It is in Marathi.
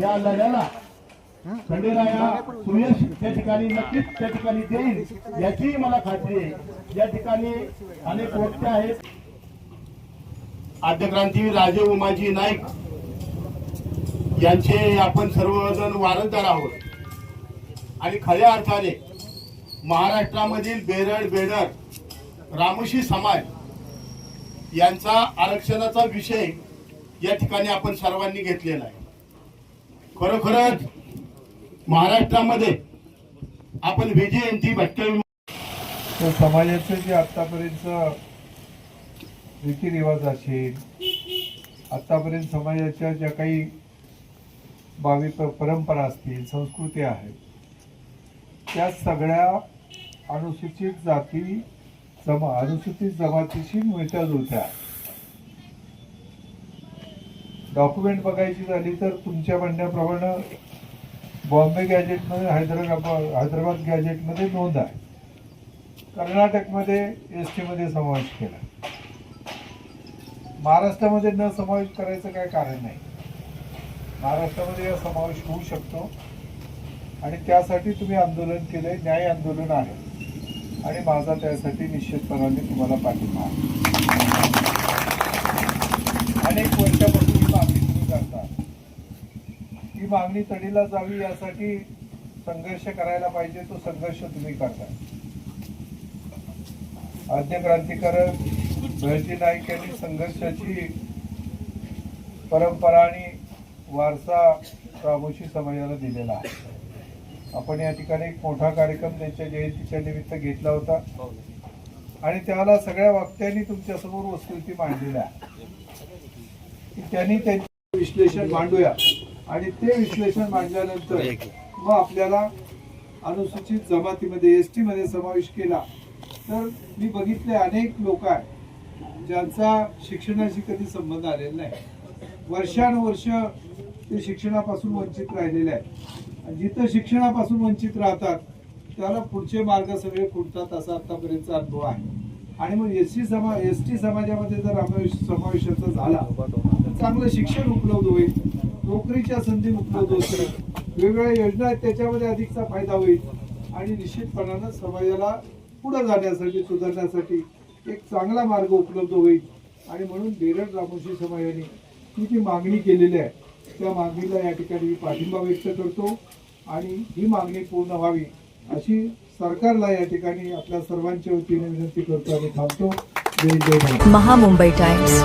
या लढ्याला खंडेराया सुयश त्या ठिकाणी नक्कीच त्या ठिकाणी देईल याचीही मला खात्री आहे. या ठिकाणी अनेक वक्ते आहेत. आद्यक्रांती राजे उमाजी नाईक यांचे आपण सर्वजण वारंदार आहोत. आणि खऱ्या अर्थाने महाराष्ट्रामधील बेरड बेडर रामोशी समाज यांचा आरक्षणाचा विषय या ठिकाणी आपण सर्वांनी घेतलेला आहे. खरोखरच महाराष्ट्रामध्ये आपण विजयंती भटके समाजाचे जे आतापर्यंत रीतिरिवाज असेल आतापर्यंत समाजाच्या ज्या काही बावी परंपरा असतील संस्कृती आहेत त्या सगळ्या अनुसूचित जाती जमा अनुसूचित जमातीशी मिळत्या जुळत्या. डॉक्युमेंट बघायची झाली तर तुमच्या म्हणण्याप्रमाणे बॉम्बे गॅजेटमध्ये हैदराबाद हैदराबाद गॅजेटमध्ये नोंद आहे. कर्नाटकमध्ये एस टीमध्ये समावेश केला. महाराष्ट्रामध्ये न समावेश करायचं काय कारण नाही. महाराष्ट्रामध्ये या समावेश होऊ शकतो. आणि त्यासाठी तुम्ही आंदोलन केलंय न्याय आंदोलन आहे. आणि माझा त्यासाठी निश्चितपणाने तुम्हाला पाठिंबा आहे. अनेक वर्षापासून ही मागणी तुम्ही करता ही मागणी तडीला जावी यासाठी संघर्ष करायला पाहिजे तो संघर्ष तुम्ही करताय. आद्य क्रांतिकारक बहिर्जी नाईक यांनी संघर्षाची परंपरा आणि वारसा रामोशी समाजाला दिलेला आहे. आपण या ठिकाणी एक मोठा कार्यक्रम त्यांच्या जयंतीच्या निमित्त घेतला होता. आणि त्याला सगळ्या वक्त्यांनी तुमच्यासमोर वस्तुस्थिती मांडलेल्या. आहे की त्यांनी त्यांचे विश्लेषण मांडूया. आणि ते विश्लेषण मांडल्यानंतर मग आपल्याला अनुसूचित जमातीमध्ये एस टी मध्ये समावेश केला. तर मी बघितले अनेक लोक आहेत ज्यांचा शिक्षणाशी कधी संबंध आलेला नाही. वर्षानुवर्ष ते शिक्षणापासून वंचित राहिलेले आहेत. आणि जिथं शिक्षणापासून वंचित राहतात त्याला पुढचे मार्ग सगळे खुंटतात असा आतापर्यंतचा अनुभव आहे. आणि मग एस टी समा एस टी समाजामध्ये जर समावेश समावेशाचा झाला तर चांगलं शिक्षण उपलब्ध होईल. नोकरीच्या संधी उपलब्ध होतील वेगवेगळ्या योजना आहेत त्याच्यामध्ये अधिकचा फायदा होईल. आणि निश्चितपणानं समाजाला पुढे जाण्यासाठी सुधारण्यासाठी एक चांगला मार्ग उपलब्ध होईल. आणि म्हणून बेरड रामोशी समाजाने ही जी मागणी केलेली आहे त्या मागणीला या ठिकाणी पाठिंबा व्यक्त करतो. आणि ही मागणी पूर्ण व्हावी अशी सरकारला या ठिकाणी आपल्या सर्वांच्या वतीने विनंती करतो आणि थांबतो. महामुंबई टाइम्स.